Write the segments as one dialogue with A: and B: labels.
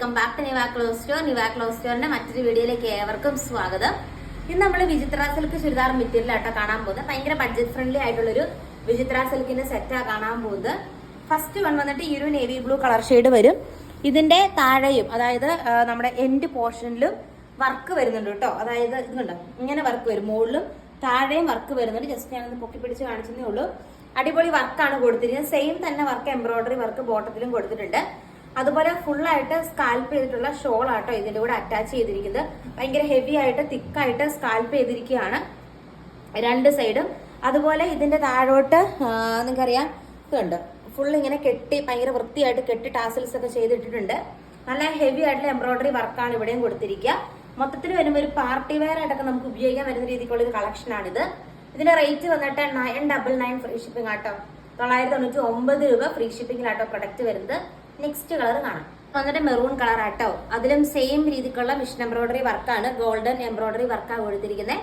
A: Welcome back to Niva close store Niva close സ്റ്റോറിന്റെ മറ്റൊരു വീഡിയോയിലേക്ക് ഏവർക്കും സ്വാഗതം. ഇന്ന് നമ്മൾ വിചിത്ര സിൽക്ക് ചുരിദാർ മെറ്റീരിയൽ ആട്ടോ കാണാൻ പോകുന്നത്. ഭയങ്കര ബഡ്ജറ്റ് ഫ്രണ്ട്ലി ആയിട്ടുള്ള ആയിട്ടുള്ളൊരു വിചിത്ര സിൽക്കിന്റെ സെറ്റാ കാണാൻ പോകുന്നത്. ഫസ്റ്റ് വൺ വന്നിട്ട് ഈ ഒരു നേവി ബ്ലൂ കളർ ഷെയ്ഡ് വരും. ഇതിന്റെ താഴെയും അതായത് നമ്മുടെ എൻഡ് പോർഷനിലും വർക്ക് വരുന്നുണ്ട് കേട്ടോ. അതായത് ഇതുണ്ട് ഇങ്ങനെ വർക്ക് വരും. മുകളിലും താഴെയും വർക്ക് വരുന്നുണ്ട്. ജസ്റ്റ് ഞാനൊന്ന് പൊക്കി പിടിച്ച് കാണിച്ചതേ ഉള്ളൂ. അടിപൊളി വർക്കാണ് കൊടുത്തിരിക്കുന്നത്. സെയിം തന്നെ വർക്ക് എംബ്രോയിഡറി വർക്ക് ബോട്ടത്തിലും കൊടുത്തിട്ടുണ്ട്. അതുപോലെ ഫുൾ ആയിട്ട് സ്കാൽപ്പ് ചെയ്തിട്ടുള്ള ഷോൾ ആട്ടോ ഇതിന്റെ കൂടെ അറ്റാച്ച് ചെയ്തിരിക്കുന്നത്. ഭയങ്കര ഹെവി ആയിട്ട് തിക്കായിട്ട് സ്കാൽപ്പ് ചെയ്തിരിക്കുകയാണ് രണ്ട് സൈഡും അതുപോലെ ഇതിന്റെ താഴോട്ട് നിങ്ങൾക്കറിയാം ഇതുണ്ട്. ഫുൾ ഇങ്ങനെ കെട്ടി ഭയങ്കര വൃത്തിയായിട്ട് കെട്ടി ടാസൽസ് ഒക്കെ ചെയ്തിട്ടിട്ടുണ്ട്. നല്ല ഹെവി ആയിട്ടുള്ള എംബ്രോയിഡറി വർക്കാണ് ഇവിടെയും കൊടുത്തിരിക്കുക. മൊത്തത്തിൽ വരുമ്പോൾ ഒരു പാർട്ടി വെയർ ആയിട്ടൊക്കെ നമുക്ക് ഉപയോഗിക്കാൻ വരുന്ന രീതിക്കുള്ള ഒരു കളക്ഷൻ ഇത്. ഇതിന്റെ റേറ്റ് വന്നിട്ട് nine double nine free shipping ആട്ടോ. തൊള്ളായിരത്തി തൊണ്ണൂറ്റി ഒമ്പത് രൂപ ഫ്രീ ഷിപ്പിംഗിലാട്ടോ പ്രൊഡക്റ്റ് വരുന്നത്. നെക്സ്റ്റ് കളർ കാണാം. വന്നിട്ട് മെറൂൺ കളർ ആട്ടോ. അതിലും സെയിം രീതിക്കുള്ള മിഷൻ എംബ്രോയിഡറി വർക്കാണ് ഗോൾഡൻ എംബ്രോയിഡറി വർക്കാണ് കൊടുത്തിരിക്കുന്നത്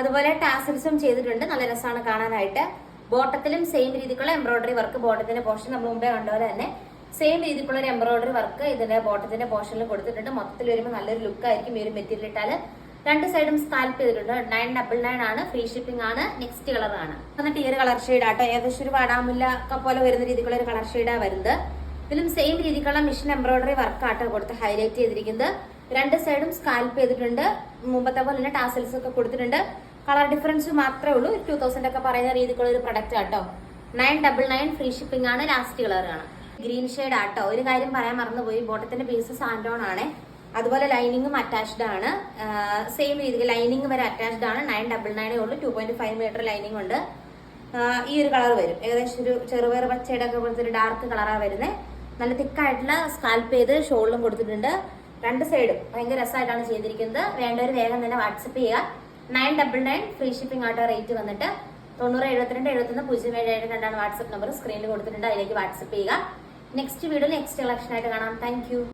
A: അതുപോലെ ടാസിൽസും ചെയ്തിട്ടുണ്ട്. നല്ല രസമാണ് കാണാനായിട്ട്. ബോട്ടത്തിലും സെയിം രീതിക്കുള്ള എംബ്രോയിഡറി വർക്ക് ബോട്ടത്തിന്റെ പോർഷൻ നമ്മൾ മുമ്പേ കണ്ടപോലെ തന്നെ. സെയിം രീതിക്കുള്ള ഒരു എംബ്രോയിഡറി വർക്ക് ഇതിന്റെ ബോട്ടത്തിന്റെ പോർഷനിൽ കൊടുത്തിട്ടുണ്ട്. മൊത്തത്തിൽ വരുമ്പോൾ നല്ലൊരു ലുക്ക് ആയിരിക്കും ഈ ഒരു മെറ്റീരിയൽ ഇട്ടാൽ രണ്ട് സൈഡും സ്കാൽപ്പ് ചെയ്തിട്ടുണ്ട്. നയൻ ഡബിൾ നയൻ ആണ്. ഫ്രീ ഷിപ്പിംഗ് ആണ്. നെക്സ്റ്റ് കളർ ആണ്. എന്നിട്ട് ഈ ഒരു കളർ ഷെയ്ഡ് ആട്ടോ. ഏകദേശം ഒരു വാടാമുല്ല ഒക്കെ പോലെ വരുന്ന രീതിക്കുള്ള ഒരു കളർ ഷെയ്ഡാണ് വരുന്നത്. ഇതിലും സെയിം രീതിക്കുള്ള മിഷൻ എംബ്രോയിഡറി വർക്കാട്ടോ കൊടുത്ത് ഹൈലൈറ്റ് ചെയ്തിരിക്കുന്നത്. രണ്ട് സൈഡും സ്കാൽപ്പ് ചെയ്തിട്ടുണ്ട്. മുമ്പത്തെ പോലെ തന്നെ ടാസൽസ് ഒക്കെ കൊടുത്തിട്ടുണ്ട്. കളർ ഡിഫറൻസ് മാത്രമേ ഉള്ളൂ. ടൂ തൗസൻഡ് ഒക്കെ പറയുന്ന രീതിക്കുള്ള ഒരു പ്രൊഡക്റ്റ് ആട്ടോ. Nine double nine free shipping ആണ്. ലാസ്റ്റ് കളർ ആണ്. ഗ്രീൻ ഷെയ്ഡ് ആട്ടോ. ഒരു കാര്യം പറയാൻ മറന്നുപോയി. ബോട്ടത്തിന്റെ ബേസ് സാൻഡോൺ ആണ്. അതുപോലെ ലൈനിങ്ങും അറ്റാച്ച്ഡ് ആണ്. സെയിം രീതിക്ക് ലൈനിങ് വരെ അറ്റാച്ച്ഡ് ആണ്. നയൻ ഡബിൾ നയനേ ഉള്ളൂ. Two point five metre lining ഉണ്ട്. ഈ ഒരു കളർ വരും. ഏകദേശം ഒരു ചെറുപയർ പച്ചയുടെ ഒക്കെ പോലത്തെ ഒരു ഡാർക്ക് കളറാണ് വരുന്നത് നല്ല തിക്കായിട്ടുള്ള സ്കാൽപ്പ് ചെയ്ത് ഷോളിലും കൊടുത്തിട്ടുണ്ട്. രണ്ട് സൈഡും ഭയങ്കര രസമായിട്ടാണ് ചെയ്തിരിക്കുന്നത്. വേണ്ടവർ വേഗം തന്നെ വാട്സപ്പ് ചെയ്യുക. Nine double nine free shipping ആട്ടോ റേറ്റ് വന്നിട്ട് തൊണ്ണൂറ് എഴുപത്തിരണ്ട് എഴുപത്തൊന്ന് പൂജ്യം ഏഴ് ഏഴ് രണ്ടാണ് വാട്സപ്പ് നമ്പർ സ്ക്രീനിൽ കൊടുത്തിട്ടുണ്ട്. അതിലേക്ക് വാട്സപ്പ് ചെയ്യുക. നെക്സ്റ്റ് വീഡിയോ നെക്സ്റ്റ് കളക്ഷൻ ആയിട്ട് കാണാം. താങ്ക്